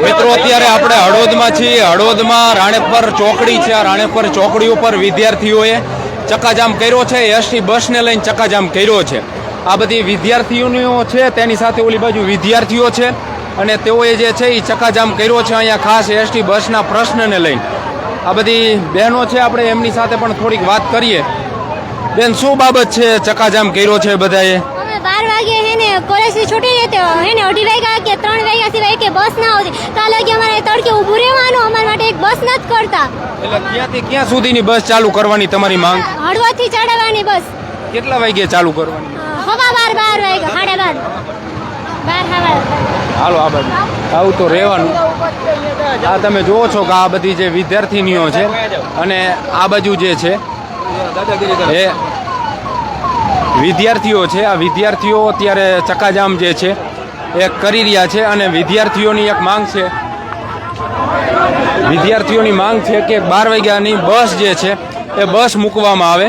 મિત્રો, અત્યારે આપણે હળવદમાં છીએ. હળવદમાં રાણેપર ચોકડી છે. આ રાણેપર ચોકડી ઉપર વિદ્યાર્થીઓએ ચક્કાજામ કર્યો છે. એસટી બસને લઈને ચક્કાજામ કર્યો છે. આ બધી વિદ્યાર્થીઓનીઓ છે, તેની સાથે ઓલી બાજુ વિદ્યાર્થીઓ છે. અને તેઓએ જે છે એ ચક્કાજામ કર્યો છે અહીંયા ખાસ એસટી બસના પ્રશ્નને લઈને. આ બધી બહેનો છે, આપણે એમની સાથે પણ થોડીક વાત કરીએ. બેન, શું બાબત છે, ચક્કાજામ કર્યો છે બધાએ? બાર વાગે હે ને કોલેજથી છૂટી જતો હે ને અઢી વાગ્યા કે ત્રણ વાગ્યા સિવાય કે બસ ના આવતી. કાલ વાગે અમારે તડકે ઊભું રહેવાનું અમારા માટે એક બસ નથી કરતા. એટલે ક્યાંથી ક્યાં સુધીની બસ ચાલુ કરવાની તમારી માંગ? હળવદથી ચડાવવાની બસ કેટલા વાગ્યે ચાલુ કરવાની? હવા બાર બાર વાગ્યા સાડા બાર. બાર હવા હાલો આ બાજુ. આવું તો રહેવાનું. આ તમે જુઓ છો કે આ બધી જે વિદ્યાર્થીનીઓ છે અને આ બાજુ જે છે એ વિદ્યાર્થીઓ છે. આ વિદ્યાર્થીઓ અત્યારે ચકાજામ જે છે, એ કરી રહ્યા છે અને વિદ્યાર્થીઓની એક માંગ છે. વિદ્યાર્થીઓની માંગ છે કે બાર વાગ્યાની બસ જે છે, એ બસ મૂકવામાં આવે.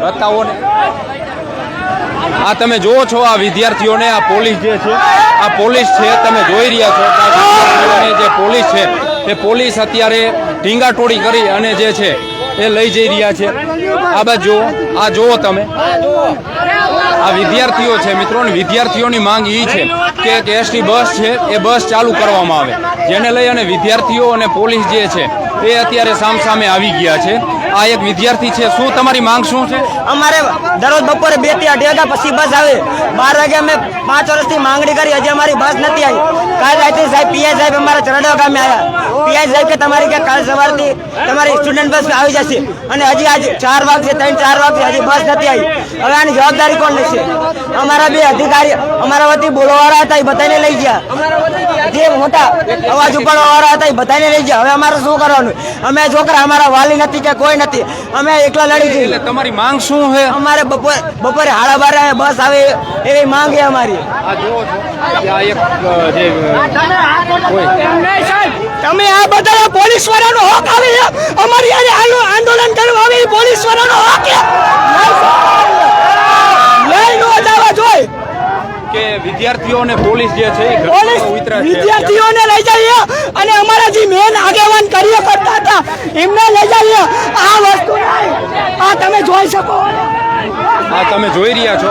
બતાવો ને. આ તમે જુઓ છો, આ વિદ્યાર્થીઓને આ પોલીસ જે છે, આ પોલીસ છે, તમે જોઈ રહ્યા છો જે પોલીસ છે, એ પોલીસ અત્યારે ઢીંગાટોળી કરી અને જે છે, એ લઈ જઈ રહ્યા છે. આ બાજુ, આ જુઓ તમે. આ વિદ્યાર્થીઓ છે મિત્રો વિદ્યાર્થીઓની માંગ એ છે કે કે એસટી બસ છે, એ બસ ચાલુ કરવામાં આવે. જેને લઈ અને વિદ્યાર્થીઓ અને પોલીસ જે છે, એ અત્યારે સામસામે આવી ગયા છે. આ એક વિદ્યાર્થી છે. શું તમારી માંગ શું છે? અમારે દરરોજ બપોરે બેથી અઢી વાગ્યા પછી બસ આવે. બાર વાગે અમે પાંચ વર્ષથી માંગણી કરી. હજી અમારી બસ નથી આવી. કાલ રાત્રે સાહેબ, પીઆઈ સાહેબ અમારા ચરડવા ગામે આવ્યા. પીઆઈ સાહેબ કે તમારી કે કાલ સવારથી તમારી સ્ટુડન્ટ બસ આવી જશે. અને હજી આજે ચાર વાગશે, ત્રણ, ચાર વાગશે, હજી બસ નથી આવી. હવે આની જવાબદારી કોણ લેશે? અમારા બે અધિકારી, અમારા વતી બોલવાવાળા હતા, એ બધાને લઈ ગયા. જે મોટા અવાજ ઉપાડવાવાળા હતા, એ બધાને લઈ ગયા. હવે અમારે શું કરવાનું? અમે છોકરા, અમારા વાલી નથી કે કોઈ નથી. અમે એકલા લડી એટલે તમારી માંગ શું છે? અમારે બપોરે બપોરે હાડા બારા બસ આવે એવી માંગ છે અમારી. તમે આ બધા પોલીસ વાળાનો હક આવે અમારી આંદોલન કરવા આવે પોલીસ વાળાનો હક લઈ નો જવા જોઈ કે વિદ્યાર્થીઓને પોલીસ જે છે પોલીસ વિદ્યાર્થીઓને લઈ જઈએ અને અમારા જે મેન આગેવાન કરીએ કરતા હતા એમને લઈ જઈએ. આ વસ્તુ આ તમે જોઈ શકો આ તમે જોઈ રહ્યા છો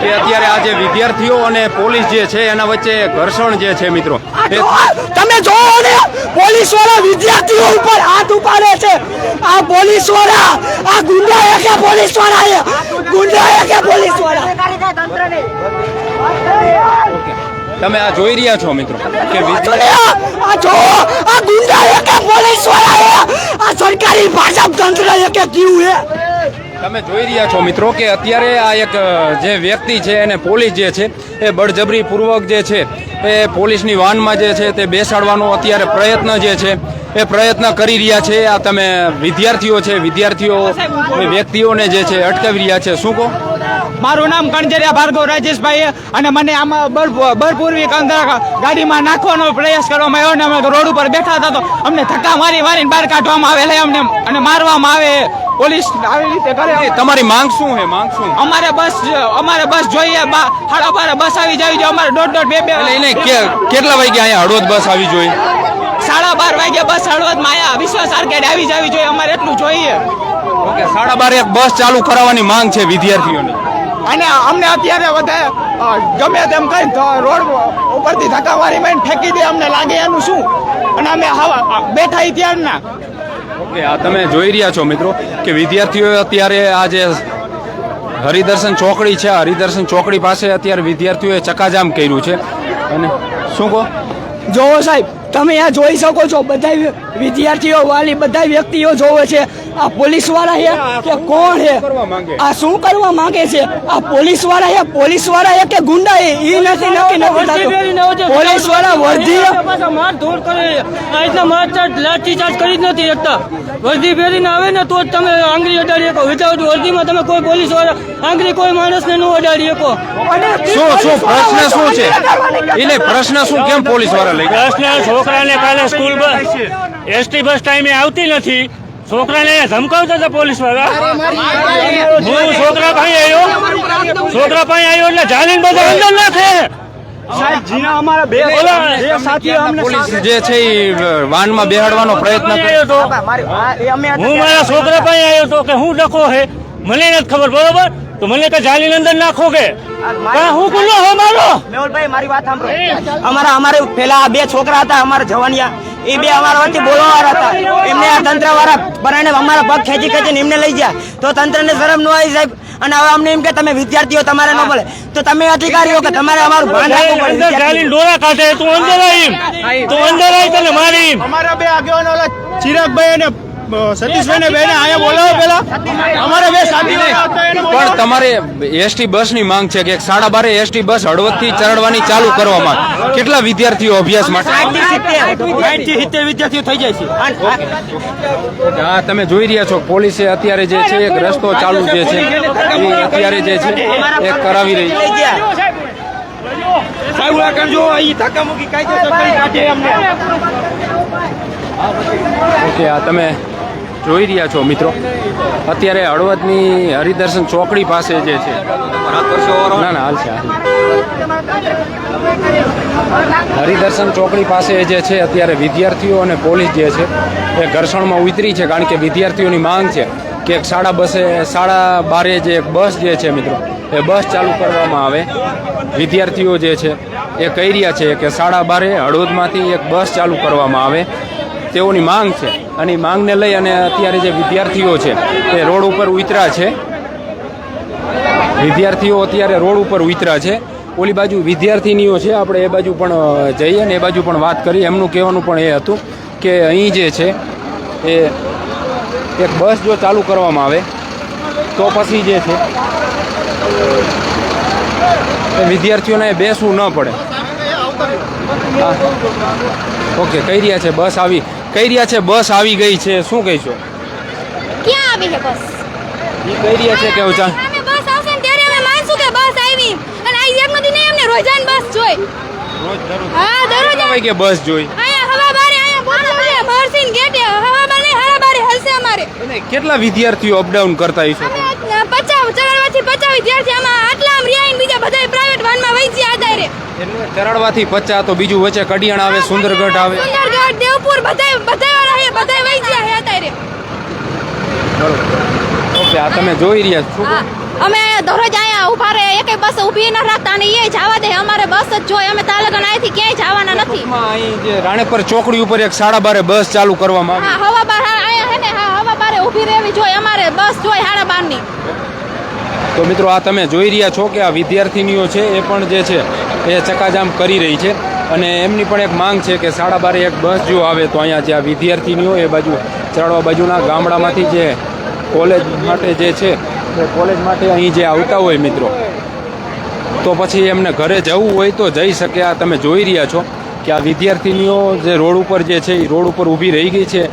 કે અત્યારે આ જે વિદ્યાર્થીઓ અને પોલીસ જે છે એના વચ્ચે ઘર્ષણ જે છે મિત્રો તમે જોવો ને. પોલીસવાળા વિદ્યાર્થીઓ ઉપર હાથ ઉપાડે છે. આ પોલીસવાળા આ ગુંડા કે પોલીસવાળા ગુંડા કે પોલીસવાળા તમે આ જોઈ રહ્યા છો મિત્રો કે આ જો! આ ગુંડા એ કે પોલીસવાળા આ સરકારી ભાજપ તંત્ર એ કે કેવું હે તમે જોઈ રહ્યા છો મિત્રો કે અત્યારે આ એક જે વ્યક્તિ છે એને પોલીસ જે છે એ બળજબરી પૂર્વક જે છે એ પોલીસની વાનમાં જે છે તે બેસાડવાનો અત્યારે પ્રયત્ન જે છે એ પ્રયત્ન કરી રહ્યા છે. આ તમે વિદ્યાર્થીઓ છે વિદ્યાર્થીઓ વ્યક્તિઓને જે છે અટકાવી રહ્યા છે. શું કહો? મારું નામ કણજરિયા ભાર્ગવ રાજેશભાઈ અને મને આમાં અંદર ગાડીમાં નાખવાનો પ્રયાસ કરવામાં આવ્યો અને અમે રોડ ઉપર બેઠા હતા તો અમને ધક્કા મારી મારીને બહાર કાઢવામાં આવેલા અમને અને મારવામાં આવે પોલીસ આવી રીતે કરે તમારી માંગ શું છે માંગ શું? અમારે બસ અમારે બસ જોઈએ સાડા બારે બસ આવી જવી જોઈએ અમારે દોઢ દોઢ બે બે એને કેટલા વાગે અહીંયા હળવદ બસ આવી જોઈએ? સાડા બાર વાગે બસ હળવદમાં આયા. વિશ્વાસ આર્કેડ આવી જવી જોઈએ અમારે એટલું જોઈએ. ઓકે સાડા બાર એક બસ ચાલુ કરાવવાની માંગ છે વિદ્યાર્થીઓની. અને અમને અત્યારે વધારે ગમે તેમ કઈ રોડ ઉપરથી ધક્કા મારી મારીને ફેંકી દે અમને લાગે એનું શું? અને અમે બેઠા ત્યારના. ઓકે આ તમે જોઈ રહ્યા છો મિત્રો કે વિદ્યાર્થીઓ અત્યારે આ જે હરિદર્શન ચોકડી છે હરિદર્શન ચોકડી પાસે અત્યારે વિદ્યાર્થીઓએ ચકાજામ કર્યું છે. અને શું કહો? જોવો સાહેબ તમે અહીંયા જોઈ શકો છો બધા વિદ્યાર્થીઓ વાલી બધા વ્યક્તિઓ જોવે છે આ પોલીસવાળા હે કે કોણ હે? આ શું કરવા માંગે છે? આ પોલીસવાળા હે પોલીસવાળા હે કે ગુંડા એ ઈ નથી નક્કી નથી થતું. પોલીસવાળા વર્ધી માર ધોડ કરે આ રીતના મારચાટ લાઠીચાર્જ કરી જ નથી શકતા. વર્ધી પહેરીને આવે ને તો જ તમે આંગળી અડાડી શકો. વિધાઉટ વર્દીમાં તમે કોઈ પોલીસવાળા આંગળી કોઈ માણસને ન અડાડી શકો. શું શું પ્રશ્ન શું છે? એને પ્રશ્ન શું? કેમ પોલીસવાળા લઈ પ્રશ્ન છોકરાને કાલે સ્કૂલ એસટી બસ ટાઈમે આવતી નથી. છોકરાને ધમકાવતો ધમકાવતા હતા પોલીસવાળા. હું છોકરા પાસે આવ્યો. છોકરા પાસે આવ્યો એટલે જાલીને બધો અંદર નાખે સાહેબ અમારા બે બે સાથીઓ અમને પોલીસ જે છે વાનમાં બેહાડવાનો પ્રયત્ન હું મારા છોકરા પાસે આવ્યો તો કે હું ડખો હે? મને નથી ખબર બરોબર? તો મને કે જાલીની અંદર નાખો કે કા હું ગુનો હો મારો? મેહુલભાઈ મારી વાત સાંભળો. અમારા અમારે પેલા બે છોકરા હતા અમારા જવાનિયા. એ બે અમારા વચ્ચે બોલવાવાળા હતા. એમને આ તંત્ર વાળા પરાણે અમારા પગ ખેંચી ખેંચીને એમને લઈ ગયા. તો તંત્રને શરમ ન આવી સાહેબ. અને હવે અમને એમ કે તમે વિદ્યાર્થીઓ તમારે ન બોલે. તો તમે અધિકારીઓ કે તમારે અમારું ભાન રાખવું પડે. ડોળા કાઢે તું અંદર આવી તું અંદર આવી તને મારી અમારા બે આગેવાનો ઓલા ચિરાગભાઈ અને સતીશભાઈ બેને અહીંયા બોલાવો પેલા અમારા બે સાથીઓ હતા એને બોલાવો. પણ તમારે એસટી બસની માંગ છે કે એક સાડા બારે એસટી બસ હળવદથી ચરડવાની ચાલુ કરવામાં. કેટલા વિદ્યાર્થીઓ અભ્યાસ માટે? સિત્તેર વિદ્યાર્થીઓ થઈ જાય છે. હા તમે જોઈ રહ્યા છો પોલીસે અત્યારે જે છે એક રસ્તો ચાલુ જે છે એ અત્યારે જે છે એ કરાવી રહી છે. ઓકે આ તમે જોઈ રહ્યા છો મિત્રો. અત્યારે હળવદની હરિદર્શન ચોકડી પાસે જે છે. ના ના, હાલ છે હરિદર્શન ચોકડી પાસે જે છે, અત્યારે વિદ્યાર્થીઓ અને પોલીસ જે છે, એ ઘર્ષણમાં ઉતરી છે, કારણ કે વિદ્યાર્થીઓની માંગ છે કે એક સાડા બસે સાડા બારે જે એક બસ જે છે મિત્રો, એ બસ ચાલુ કરવામાં આવે. વિદ્યાર્થીઓ જે છે, એ કહી રહ્યા છે કે સાડા બારે હળવદમાંથી એક બસ ચાલુ કરવામાં આવે. તેઓની માંગ છે અને માંગને લઈ અને અત્યારે જે વિદ્યાર્થીઓ છે તે રોડ ઉપર ઉતરા છે. વિદ્યાર્થીઓ અત્યારે રોડ ઉપર ઉતરા છે. ઓલી બાજુ વિદ્યાર્થીનીઓ છે, આપણે એ બાજુ પણ જઈએ ને એ બાજુ પણ વાત કરીએ. એમનું કહેવાનું પણ એ હતું કે અહીં જે છે, એ એક બસ જો ચાલુ કરવામાં આવે, તો પછી જે છે, એ વિદ્યાર્થીઓને બેસવું ન પડે. ઓકે, કહી રહ્યા છે, બસ આવી. કઈ રહ્યા છે બસ આવી ગઈ છે. શું કહીશો? ક્યાં આવી છે બસ? એ કહી રહ્યા છે કે હું ચા- બસ આવશે ને ત્યારે અમે માનશું કે બસ આવી. અને આ એક નથી નહીં અમને રોજાન બસ જોઈ. હા દરરોજ આવે કે બસ જોઈ. આયા હવા બારે અહીંયા બોલો બરસીન ગેટે હવા બારે હવા બારે હલશે અમારે. અને કેટલા વિદ્યાર્થીઓ અપડાઉન કરતા હશો? અમે પચાસ ચરણવાથી પચાસ વિદ્યાર્થી આમાં આટલા આમ રહ્યા ને બીજા બધા પ્રાઇવેટ વાનમાં વહી ગયા આધારે. એટલે ચરડવાથી પચાસ તો બીજું વચ્ચે કડિયાણ આવે સુંદરગઢ આવે. સુંદરગઢ દેવપુર બધા બધા વાળા હે બધા વહી ગયા હે આધારે ઓકે આ તમે જોઈ રહ્યા છો? અમે દરરોજ અહીંયા ઊભા રહે એક બસ ઊભી ન રાખતા અને એ જવા દે. અમારે બસ જ જોઈએ અમે તાલગન અહીંથી ક્યાંય જવાના નથી. માં અહીં જે રાણેપર ચોકડી ઉપર એક સાડા બારે બસ ચાલુ કરવામાં આવી. હા હવા બાર અહીંયા હે ને હા હવા બારે ઊભી રહેવી જોઈએ અમારે બસ જોઈએ સાડા બારની. તો મિત્રો આ તમે જોઈ રહ્યા છો કે આ વિદ્યાર્થીનીઓ છે એ પણ જે છે એ ચકાજામ કરી રહી છે. અને એમની પણ એક માંગ છે કે સાડા બારે એક બસ જો આવે તો અહીંયા જે વિદ્યાર્થીનીઓ એ બાજુ ચરાડવા બાજુના ગામડામાંથી જે કોલેજ માટે જે છે, એ કોલેજ માટે અહીં જે આવતા હોય મિત્રો. તો પછી એમને ઘરે જવું હોય તો જઈ શકે. આ તમે જોઈ રહ્યા છો કે આ વિદ્યાર્થીનીઓ જે રોડ ઉપર જે છે, એ રોડ ઉપર ઊભી રહી ગઈ છે.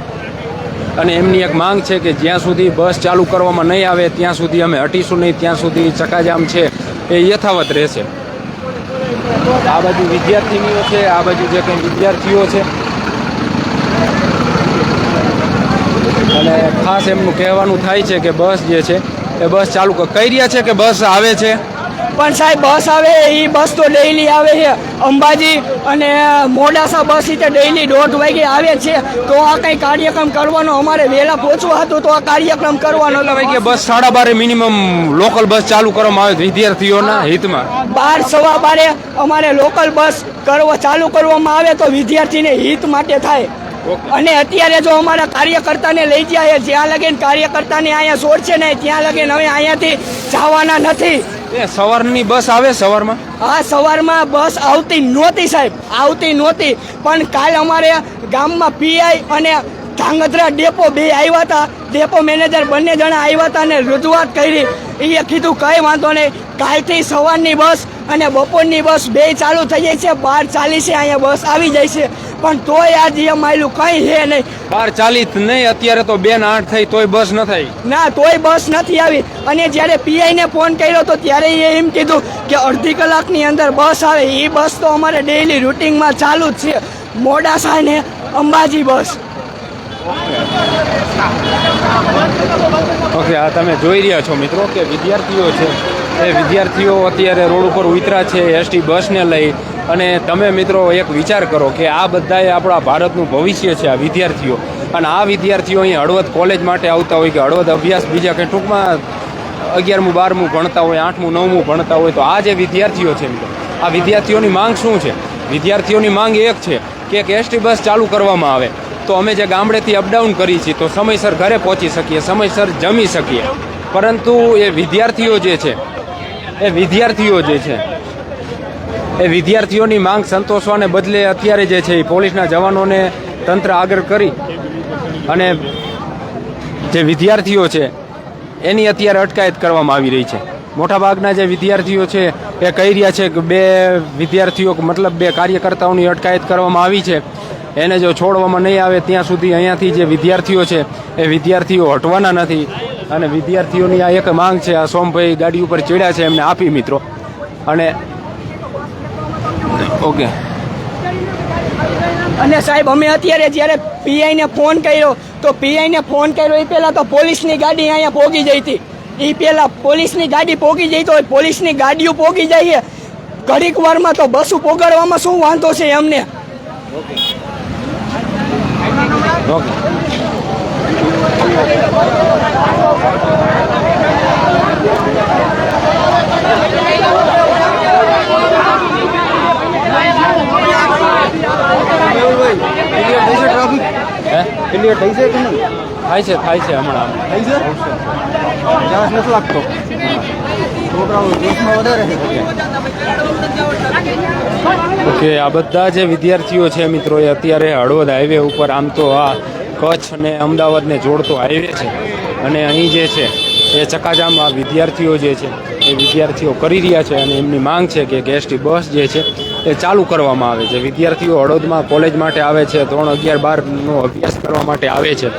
અને એમની એક માંગ છે કે જ્યાં સુધી બસ ચાલુ કરવામાં નહીં આવે, ત્યાં સુધી અમે હટીશું નહીં, ત્યાં સુધી ચકાજામ છે. એ યથાવત રહેશે. આ બાજુ વિદ્યાર્થીનીઓ છે, આ બાજુ જે કંઈ વિદ્યાર્થીઓ છે. અને ખાસ એમનું કહેવાનું થાય છે કે બસ જે છે, એ બસ ચાલુ કઈ રહ્યા છે કે બસ આવે છે? પણ સાહેબ બસ આવે એ બસ તો ડેઈલી આવે છે. અંબાજી અને મોડાસા બસ રીતે ડેઈલી દોઢ વાગે આવે છે. તો આ કંઈ કાર્યક્રમ કરવાનો અમારે વહેલા પહોંચવા હતું તો આ કાર્યક્રમ કરવાનો વાગે બસ સાડા બારે મિનિમમ લોકલ બસ ચાલુ કરવામાં આવે વિદ્યાર્થીઓના હિતમાં? બાર સવા બારે અમારે લોકલ બસ કરવા ચાલુ કરવામાં આવે તો વિદ્યાર્થીને હિત માટે થાય. અને અત્યારે જો અમારા કાર્યકર્તાને લઈ જાય જ્યાં લગીને કાર્યકર્તાને અહીંયા છોડશે ને ત્યાં લગીને હવે અહીંયાથી જવાના નથી. એ સવારની બસ આવે સવારમાં? આ સવારમાં બસ આવતી નહોતી સાહેબ, આવતી નહોતી. પણ કાલ અમારે ગામમાં પીઆઈ અને ધાંગધ્રા ડેપો બે આવ્યા હતા. ડેપો મેનેજર બંને જણા આવ્યા હતા અને રજૂઆત કરી. એ કીધું, કંઈ વાંધો નહીં, કાલથી સવારની બસ અને બપોરની બસ બે ચાલુ થઈ જાય છે, બાર ચાલીસે અહીંયા બસ આવી જાય છે. પણ તોય આ જીએમ આવેલું કંઈ છે નહીં. બાર ચાલીસ નહીં અત્યારે તો બેન આઠ થઈ તોય બસ ન થઈ. ના તોય બસ નથી આવી. અને જ્યારે પીઆઈ ને ફોન કર્યો તો ત્યારે એ એમ કીધું કે અડધી કલાકની અંદર બસ આવે. એ બસ તો અમારે ડેઈલી રૂટિંગમાં ચાલુ જ છે. મોડાસા ને અંબાજી બસ. ઓકે આ તમે જોઈ રહ્યા છો મિત્રો કે વિદ્યાર્થીઓ છે. એ વિદ્યાર્થીઓ અત્યારે રોડ ઉપર ઉતરા છે. એસટી બસને લઈ અને તમે મિત્રો એક વિચાર કરો કે આ બધાએ આપણા ભારતનું ભવિષ્ય છે આ વિદ્યાર્થીઓ. અને આ વિદ્યાર્થીઓ અહીં હળવદ કોલેજ માટે આવતા હોય કે હળવદ અભ્યાસ બીજા કંઈ ટૂંકમાં અગિયારમું, બારમું ભણતા હોય, આઠમું, નવમું ભણતા હોય તો આ જે વિદ્યાર્થીઓ છે મિત્રો, આ વિદ્યાર્થીઓની માંગ શું છે? વિદ્યાર્થીઓની માંગ એક છે કે એક એસટી બસ ચાલુ કરવામાં આવે. તો અમે જે ગામડેથી અપડાઉન કરીએ છીએ તો સમયસર ઘરે પહોંચી શકીએ, સમયસર જમી શકીએ. પરંતુ એ વિદ્યાર્થીઓ જે છે, એ વિદ્યાર્થીઓ જે છે એ વિદ્યાર્થીઓની માંગ સંતોષવાને બદલે અત્યારે જે છે એ પોલીસના જવાનોને તંત્ર આગળ કરી અને જે વિદ્યાર્થીઓ છે, એની અત્યારે અટકાયત કરવામાં આવી રહી છે. મોટાભાગના જે વિદ્યાર્થીઓ છે, એ કહી રહ્યા છે કે બે વિદ્યાર્થીઓ, મતલબ બે કાર્યકર્તાઓની અટકાયત કરવામાં આવી છે. એને જો છોડવામાં નહીં આવે, ત્યાં સુધી અહીંયાથી જે વિદ્યાર્થીઓ છે, એ વિદ્યાર્થીઓ હટવાના નથી અને વિદ્યાર્થીઓની આ એક માંગ છે, આ સોમભાઈ ગાડી ઉપર ચડ્યા છે, એમને આપી મિત્રો. અને ઓકે. અને સાહેબ અમે અત્યારે જ્યારે પીઆઈ ને ફોન કર્યો તો પીઆઈ ને ફોન કર્યો એ પહેલાં તો પોલીસની ગાડી અહીંયા પોગી જઈ હતી. એ પહેલાં પોલીસની ગાડી પોગી જઈ તો પોલીસની ગાડીઓ પોગી જાય. ઘડીક વારમાં તો બસો પોગાડવામાં શું વાંધો છે એમને? ઓકે. થાય છે થાય છે હમણાં થઈ છે ચાન્સ નથી લાગતો ઓકે, આ બધા જે વિદ્યાર્થીઓ છે મિત્રો, એ અત્યારે હળવદ હાઈવે ઉપર આમ તો આ કચ્છ અને અમદાવાદને જોડતો હાઈવે છે. અને અહીં જે છે, એ ચકાજામ આ વિદ્યાર્થીઓ જે છે એ વિદ્યાર્થીઓ કરી રહ્યા છે અને એમની માંગ છે કે એસટી બસ જે છે એ ચાલુ કરવામાં આવે છે. વિદ્યાર્થીઓ હળોદમાં કોલેજ માટે આવે છે, ત્રણ અગિયાર બારનો અભ્યાસ કરવા માટે આવે છે.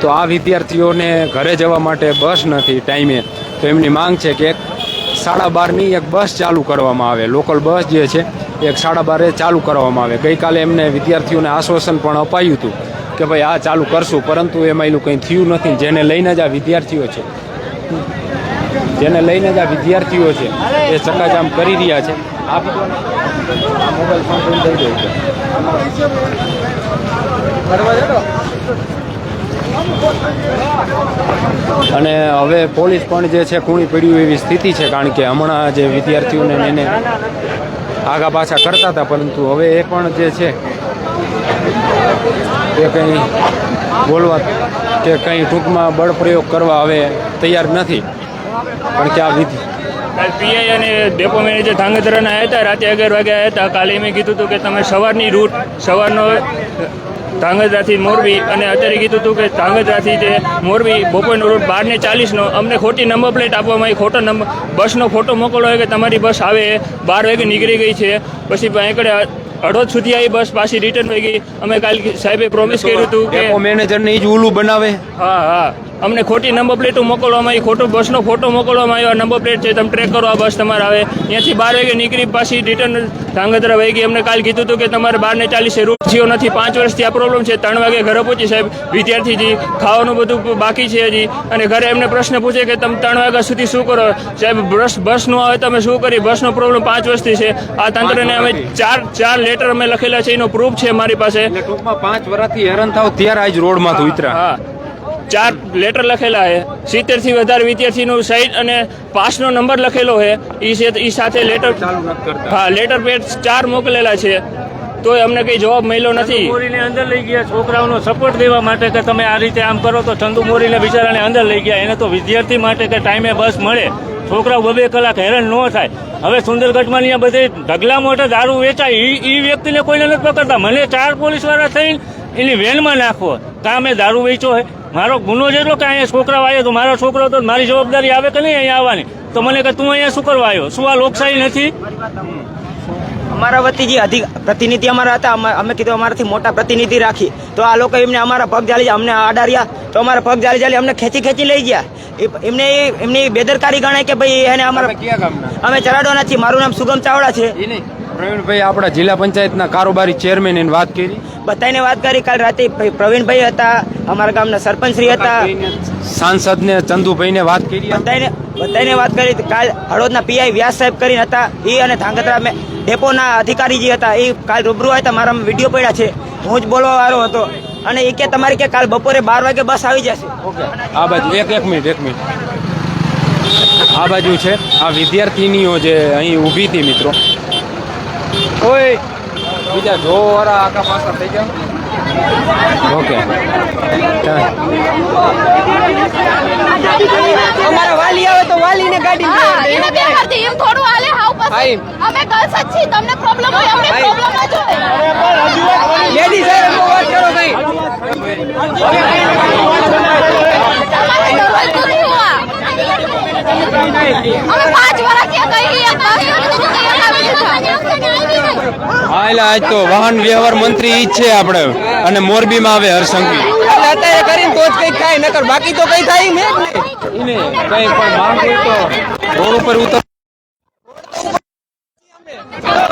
તો આ વિદ્યાર્થીઓને ઘરે જવા માટે બસ નથી ટાઈમે. તો એમની માંગ છે કે એક સાડા બારની એક બસ ચાલુ કરવામાં આવે. લોકલ બસ જે છે, એક સાડા બારે ચાલુ કરવામાં આવે. ગઈકાલે એમને વિદ્યાર્થીઓને આશ્વાસન પણ અપાયું હતું કે ભાઈ આ ચાલુ કરશું, પરંતુ એમાં એનું કંઈ થયું નથી. જેને લઈને જ આ વિદ્યાર્થીઓ છે. જેને લઈને જ આ વિદ્યાર્થીઓ છે એ ચકાજામ કરી રહ્યા છે. આ મોબાઈલ ફોન થઈ ગયો છે. અને હવે પોલીસ પણ જે છે ખૂણી પડ્યું એવી સ્થિતિ છે, કારણ કે હમણાં જે વિદ્યાર્થીઓને એને આગા પાછા કરતા હતા, પરંતુ હવે એ પણ જે છે એ કંઈ બોલવા કે કંઈ ટૂંકમાં બળપ્રયોગ કરવા હવે તૈયાર નથી. કારણ ક્યાં વિધિ કાલ પીઆઈ અને ડેપો મેનેજર ધાંગધ્રાના આવ્યા હતા રાતે અગિયાર વાગે આવ્યા હતા. કાલે મેં કીધું હતું કે તમે સવારની રૂટ સવારનો ધાંગધ્રાથી મોરબી અને અત્યારે કીધું હતું કે ધાંગધ્રાથી જે મોરબી બપોરનો રૂટ બાર ને ચાલીસનો અમને ખોટી નંબર પ્લેટ આપવામાં આવી ખોટો નંબર બસનો ફોટો મોકલો હોય કે તમારી બસ આવે બાર વાગે નીકળી ગઈ છે. પછી આગળ અડોદ સુધી આવી બસ પાછી રિટર્ન થઈ ગઈ. અમે કાલ સાહેબે પ્રોમિસ કર્યું હતું કે મેનેજરને એ જ ઉલું બનાવે. હા હા. અમને ખોટી નંબર પ્લેટો મોકલવામાં આવી ખોટો બસનો ફોટો મોકલવામાં આવ્યો. નંબર પ્લેટ છે તમે ટ્રેક કરો આ બસ તમારે આવે. ત્યાંથી બાર વાગે નીકળી પાછી રિટર્ન ધાંગધ્રા વહી ગઈ. અમને કાલ કીધું હતું કે તમારે બાર ને ચાલીસે રૂપિયો નથી. પાંચ વર્ષથી આ પ્રોબ્લેમ છે. ત્રણ વાગે ઘરે પહોંચી સાહેબ. વિદ્યાર્થીજી ખાવાનું બધું બાકી છે હજી. અને ઘરે એમને પ્રશ્ન પૂછે કે તમે ત્રણ વાગ્યા સુધી શું કરો? સાહેબ બસ બસ નો આવે તમે શું કરી? બસનો પ્રોબ્લેમ પાંચ વર્ષથી છે. આ તંત્રને અમે ચાર ચાર લેટર અમે લખેલા છે. એનો પ્રૂફ છે મારી પાસે. ટૂંકમાં પાંચ વર્ષથી હેરાન થાવ ત્યારે આજ રોડમાં ઉતરા. હા. ચાર લેટર લખેલા છે. સિત્તેરથી વધારે વિદ્યાર્થીનું સાઈડ અને પાસનો નંબર લખેલો છે. એ છે એ સાથે લેટર હા લેટર પેડ ચાર મોકલેલા છે. તો અમને કઈ જવાબ મળ્યો નથી. મોરીને અંદર લઈ ગયા છોકરાઓનો સપોર્ટ દેવા માટે કે તમે આ રીતે આમ કરો તો ચંદુ મોરીને બિચારાને અંદર લઈ ગયા. એને તો વિદ્યાર્થી માટે કે ટાઈમે બસ મળે. છોકરાઓ બબે કલાક હેરાન ન થાય. હવે સુંદરગઢમાં અહીંયા બધે ઢગલા મોટા દારૂ વેચાય. એ વ્યક્તિને કોઈને નથી પકડતા. મને ચાર પોલીસવાળા થઈને એની વેનમાં નાખવો. કાં મેં દારૂ વેચ્યો હે. મારો ગુનો જેટલો કે અહીંયા છોકરા આવ્યો તો મારો છોકરો તો મારી જવાબદારી આવે કે નહીં અહીંયા આવવાની? તો મને કે તું અહીંયા શું કરવા આવ્યો? શું આ લોકશાહી નથી? અમારા વતી જે અધિક પ્રતિનિધિ અમારા હતા અમે- અમે કીધું અમારાથી મોટા પ્રતિનિધિ રાખી. તો આ લોકો એમને અમારા પગ જાળી અમને આડાર્યા. તો અમારા પગ જાળી જાળી અમને ખેંચી ખેંચી લઈ ગયા. એ- એમને એમની બેદરકારી ગણાય કે ભાઈ એને અમારા અમે ચરાડવાના છીએ. મારું નામ સુગમ ચાવડા છે. પ્રવીણભાઈ આપણા જિલ્લા પંચાયતના કારોબારી ચેરમેન એની વાત કરી. બધાને વાત કરી. કાલ રાતે પ્રવીણભાઈ હતા અમારા ગામના સરપંચ શ્રી હતા સાંસદને ચંદુભાઈને વાત કરી. બધાને બધાને વાત કરી. કાલ હળવદના પીઆઈ વ્યાસ સાહેબ કરીને હતા. એ અને ધાંગધ્રા ડેપોના અધિકારી જે હતા. એ કાલ રૂબરૂ હતા. મારા વીડિયો પડ્યા છે. હું જ બોલવા વાળો હતો. અને એ કે તમારી કે કાલ બપોરે બાર વાગે બસ આવી જશે. ઓકે. આ બાજુ એક એક મિનિટ એક મિનિટ. આ બાજુ છે. આ વિદ્યાર્થીનીઓ જે અહીં ઊભી હતી મિત્રો ઓય બીજા જો વાળા આખા પાછા થઈ ગયા. ઓકે. અમારા વાલી આવે તો વાલીને ગાડી એને બે એમ થોડું હાલે, હાવ પછી. અમે ગર્લ્સ જ છીએ, તમને પ્રોબ્લેમ હોય, અમને પ્રોબ્લેમ જ હોય. લેડી સાહેબ વાત કરો કઈ. અમે પાંચ વર્ષ ત્યાં ગઈ, એક બસ નથી ગઈ, અમારે નથી. હા એટલે આજ તો વાહન વ્યવહાર મંત્રી ઈ જ છે આપણે. અને મોરબીમાં આવે હરસંઘવી એટલે અત્યારે કરીને તો જ કઈ થાય નકર બાકી તો કઈ થાય ને. એને કઈ પણ માંગ હોય તો રોડ ઉપર ઉતર.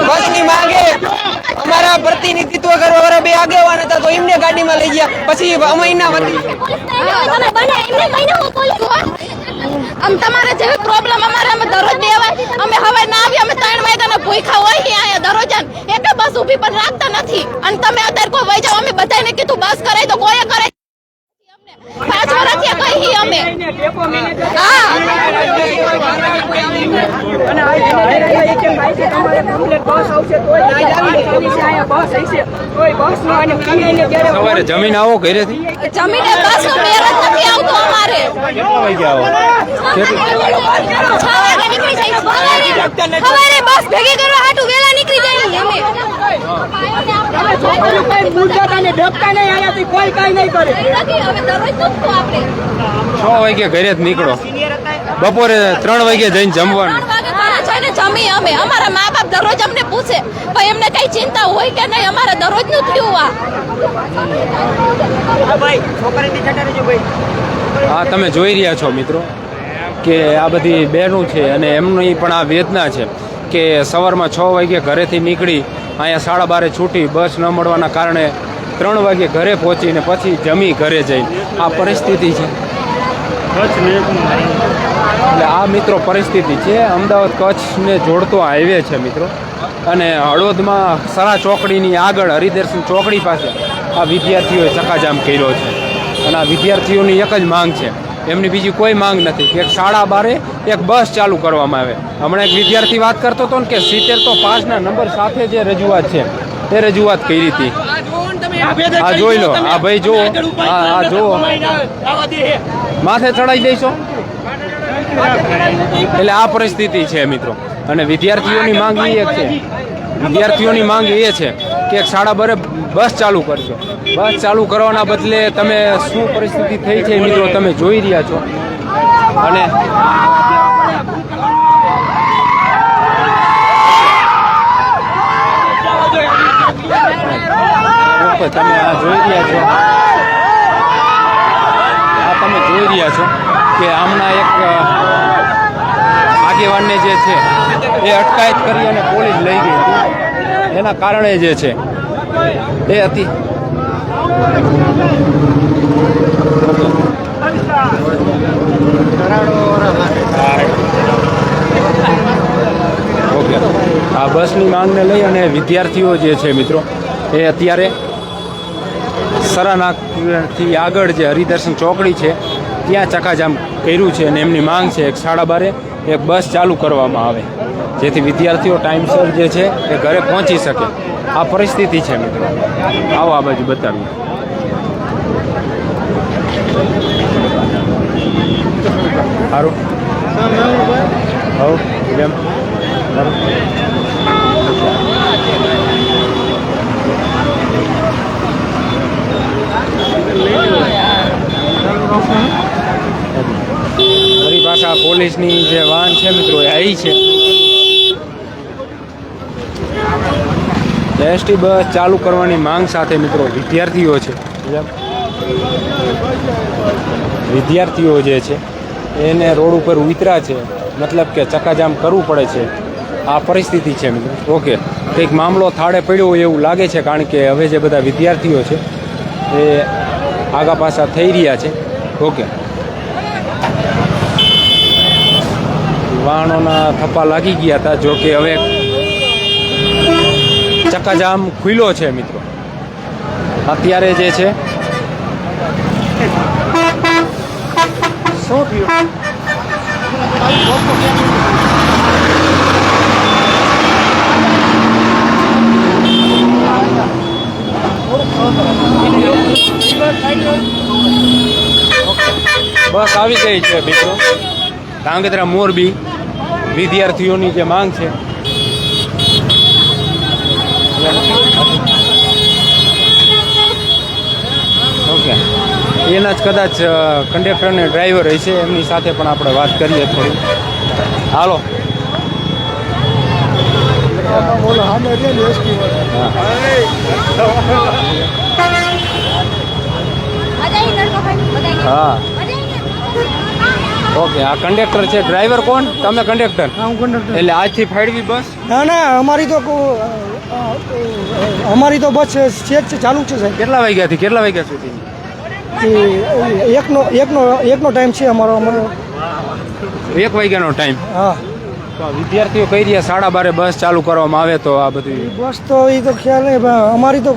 બસની માંગે. અમારા પ્રતિનિધિત્વ કરવા વાળા બે આગેવાન હતા તો એમને ગાડીમાં લઈ ગયા. પછી અમે એના વતી તમે બને એમને કહીને હું પોલીસ હોય. આમ તમારે જેવી પ્રોબ્લેમ અમારે અમે દરરોજ દેવાય અમે હવે ના આવી અમે ત્રણ વાગ્યાના ભૂખા હોય કે અહીંયા દરરોજ એમ. એક બસ ઊભી પણ રાખતા નથી. અને તમે અત્યારે કોઈ વહી જાઓ અમે બધાને કીધું બસ કરાય તો કોઈ કરે પાંચ વર્ષથી કહી અમે. હા. સવારે જમીન આવો ઘરેથી. જમીને બસ નો મેર જ નથી આવતો અમારે. કેટલા વાગ્યા આવો? સવારે સવારે બસ ભેગી કરવા હાટુ વેલા નીકળી જાય અમે. કોઈ કઈ નહીં કરે. નથી, હવે દરરોજ દુખતું આપણે. છ વાગે ઘરે જ નીકળો. બપોરે ત્રણ વાગે જઈને જમવાનું. જમી અમે. અમારા મા બાપ દરરોજ અમને પૂછે ભાઈ એમને કઈ ચિંતા હોય કે નહીં? અમારા દરરોજનું થયું આ. ભાઈ છોકરીની છટા રહેજો ભાઈ. હા તમે જોઈ રહ્યા છો મિત્રો. કે આ બધી બહેનો છે અને એમની પણ આ વેદના છે કે સવારમાં છ વાગે ઘરેથી નીકળી અહીંયા સાડા બારે છૂટી બસ ન મળવાના કારણે ત્રણ વાગે ઘરે પહોંચીને પછી જમી ઘરે જઈને આ પરિસ્થિતિ છે. એટલે આ મિત્રો પરિસ્થિતિ છે. અમદાવાદ કચ્છને જોડતો હાઈવે છે મિત્રો. અને હળવદમાં સરા ચોકડીની આગળ હરિદર્શન ચોકડી પાસે આ વિદ્યાર્થીઓએ ચકાજામ કર્યો છે. અને આ વિદ્યાર્થીઓની એક જ માંગ છે. એમની બીજી કોઈ માંગ નથી. કે એક સાડા બારે એક બસ ચાલુ કરવામાં આવે. હમણાં એક વિદ્યાર્થી વાત કરતો હતો ને કે સિત્તેર તો પાંચના નંબર સાથે જે રજૂઆત છે, એ રજૂઆત કરી હતી. આ જોઈ લો, આ ભાઈ જુઓ, આ જુઓ. માથે ચડાઈ દઈશો? એટલે આ પરિસ્થિતિ છે મિત્રો. અને વિદ્યાર્થીઓની માંગ એ છે. વિદ્યાર્થીઓની માંગ એ છે કે સાડા બરે બસ ચાલુ કરજો. બસ ચાલુ કરવાના બદલે તમે શું પરિસ્થિતિ થઈ છે મિત્રો તમે જોઈ રહ્યા છો. અને તમે આ જોઈ રહ્યા છો. આ તમે જોઈ રહ્યા છો કે આમના એક આગેવાનને જે છે એ અટકાયત કરી અને પોલીસ લઈ ગઈ એના કારણે જે છે, એ હતી ઓકે. આ બસની માંગને લઈ અને વિદ્યાર્થીઓ જે છે મિત્રો, એ અત્યારે સરાનાથી આગળ જે હરિદર્શન ચોકડી છે, ત્યાં ચકાજામ કર્યું છે અને એમની માંગ છે એક સાડા બારે એક બસ ચાલુ કરવામાં આવે. જેથી વિદ્યાર્થીઓ ટાઈમસર જે છે એ ઘરે પહોંચી શકે. આ પરિસ્થિતિ છે મિત્રો. આવો આ બાજુ બતાવ્યું સારું હવ કેમ? પાછા પોલીસની જે વાહન છે મિત્રો, એ આવી છે. એસટી બસ ચાલુ કરવાની માંગ સાથે મિત્રો વિદ્યાર્થીઓ છે. વિદ્યાર્થીઓ જે છે, એને રોડ ઉપર ઉતરા છે. મતલબ કે ચકાજામ કરવું પડે છે. આ પરિસ્થિતિ છે મિત્રો. ઓકે કંઈક મામલો થાળે પડ્યો હોય એવું લાગે છે, કારણ કે હવે જે બધા વિદ્યાર્થીઓ છે, એ આગા પાછા થઈ રહ્યા છે. ઓકે વાહનોના થપ્પા લાગી ગયા હતા, જોકે હવે ચક્કાજામ ખુલ્લો છે, મિત્રો. અત્યારે જે છે, શું થયું? બસ આવી ગઈ છે, મિત્રો. ધાંગધ્રા મોરબી વિદ્યાર્થીઓની જે માંગ છે ઓકે એના જ કદાચ કંડક્ટર અને ડ્રાઈવર હશે એમની સાથે પણ આપણે વાત કરીએ થોડી. હાલો. હા. ઓકે આ કંડક્ટર છે. ડ્રાઈવર કોણ? તમે કંડક્ટર એટલે આજથી ફાળવી બસ? ના ના અમારી તો અમારી તો બસ છે ચાલુ છે સાહેબ. કેટલા વાગ્યાથી? કેટલા વાગ્યા સુધી? એ એકનો એકનો એકનો ટાઈમ છે અમારો અમારો. એક વાગ્યાનો ટાઈમ હા. તો વિદ્યાર્થીઓ કઈ રહ્યા? સાડા બારે બસ ચાલુ કરવામાં આવે તો આ બધી બસ તો એ તો ખ્યાલ નહીં અમારી તો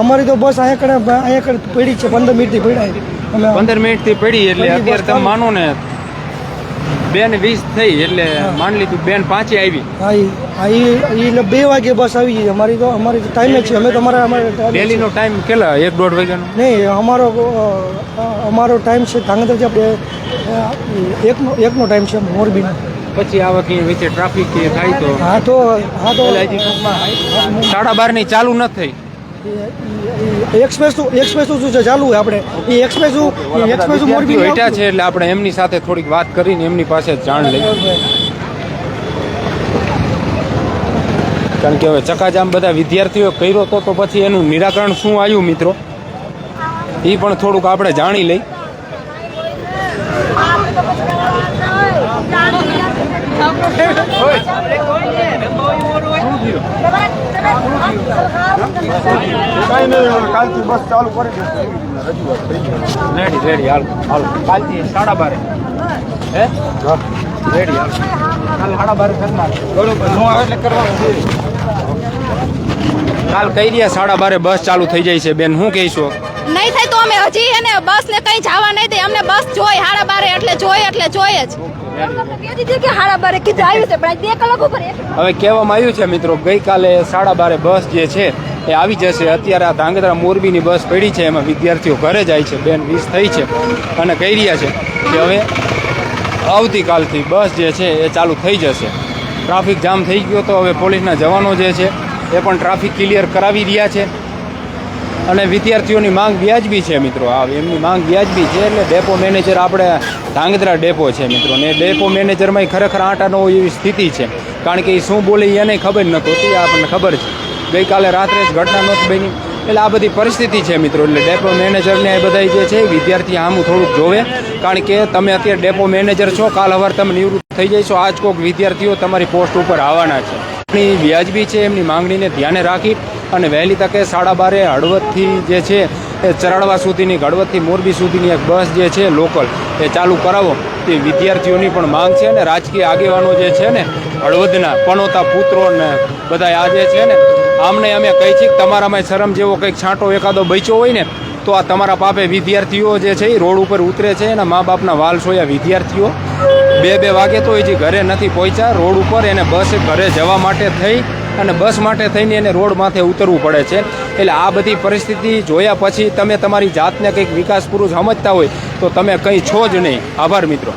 અમારી તો બસ અહીંયા કડે અહીંયા કડે પડી છે પંદર મિનિટથી પડ્યા. પંદર મિનિટથી પડી એટલે અત્યારે તમે માનો ને બેન વીસ થઈ એટલે માની લીધું બેન પાંચે આવી. હા હા ઈ એટલે બે વાગે બસ આવી ગઈ અમારી તો અમારી તો ટાઈમે છે. અમે તો અમારા. ડેલીનો ટાઈમ કેટલા? એક દોઢ વાગ્યાનો? નહીં અમારો અમારો ટાઈમ છે ધાંગધ્રાથી આપણે એકનો એકનો ટાઈમ છે મોરબીનો. પછી આ વખતે વચ્ચે ટ્રાફિક કે થાય તો? હા તો હા તો સાડા બારની ચાલુ ન થઈ. એક્સપ્રેસ એક્સપ્રેસ શું છે? ચાલુ આપણે. એ એક્સપ્રેસ એક્સપ્રેસ મોરબી છે એટલે આપણે એમની સાથે થોડીક વાત કરીને એમની પાસે જાણ લઈ કારણ કે હવે ચકાજામ બધા વિદ્યાર્થીઓ કર્યો તો તો પછી એનું નિરાકરણ શું આવ્યું મિત્રો? એ પણ થોડુંક આપણે જાણી લઈ. કાલથી રેડી રેડી, હાલ હાલ. સાડા બારે. હે? હાલ. કાલ સાડા બરોબર. કરવાનું. કાલ કઈ રહ્યા સાડા બારે બસ ચાલુ થઈ જાય છે. બેન શું કહીશું? નહીં થાય તો અમે હજી એને બસ ને કઈ જવા નહીં દે. અમને બસ જોઈ હાડા બારે એટલે જોઈ એટલે જોઈએ જ. હવે કહેવામાં આવ્યું છે મિત્રો ગઈકાલે સાડા બારે બસ જે છે એ આવી જશે. અત્યારે આ ધાંગધ્રા મોરબીની બસ પડી છે એમાં વિદ્યાર્થીઓ ઘરે જાય છે. બેન વીસ થઈ છે અને કહી રહ્યા છે કે હવે આવતીકાલથી બસ જે છે એ ચાલુ થઈ જશે. ટ્રાફિક જામ થઈ ગયો તો હવે પોલીસના જવાનો જે છે એ પણ ટ્રાફિક ક્લિયર કરાવી રહ્યા છે. અને વિદ્યાર્થીઓની માંગ વ્યાજબી છે મિત્રો. આ એમની માંગ વ્યાજબી છે એટલે ડેપો મેનેજર આપણે ધાંગધ્રા ડેપો છે મિત્રો. ને ડેપો મેનેજરમાં ખરેખર આંટા ન હોય એવી સ્થિતિ છે. કારણ કે એ શું બોલે એને ખબર નહોતી. આપણને ખબર છે. ગઈકાલે રાત્રે જ ઘટના નહોતી બની. એટલે આ બધી પરિસ્થિતિ છે મિત્રો. એટલે ડેપો મેનેજરને એ બધા જે છે, વિદ્યાર્થી આમું થોડુંક જોવે. કારણ કે તમે અત્યારે ડેપો મેનેજર છો. કાલ હવાર તમે નિવૃત્ત થઈ જઈશો. આજ કોઈક વિદ્યાર્થીઓ તમારી પોસ્ટ ઉપર આવવાના છે. એમની વ્યાજબી છે એમની માંગણીને ધ્યાને રાખી અને વહેલી તકે સાડા બારે હળવદથી જે છે એ ચરાડવા સુધીની, હળવદથી મોરબી સુધીની એક બસ જે છે લોકલ, એ ચાલુ કરાવો. તે વિદ્યાર્થીઓની પણ માંગ છે અને રાજકીય આગેવાનો જે છે ને, હળવદના પનોતા પુત્રો ને બધા આ જે છે ને, આમને અમે કહી છીએ તમારામાં શરમ જેવો કંઈક છાંટો એકાદો બચ્યો હોય ને તો આ તમારા પાપે વિદ્યાર્થીઓ જે છે એ રોડ ઉપર ઉતરે છે એના મા બાપના વાલ સોયા વિદ્યાર્થીઓ. બે બે વાગે તો હજી ઘરે નથી પહોંચ્યા. રોડ ઉપર એને બસ ઘરે જવા માટે થઈ અને બસ માટે થઈને એને રોડ માથે ઉતરવું પડે છે. એટલે આ બધી પરિસ્થિતિ જોયા પછી તમે તમારી જાતને કંઈક વિકાસ પુરુષ સમજતા હોય તો તમે કંઈ છો જ નહીં. આભાર મિત્રો.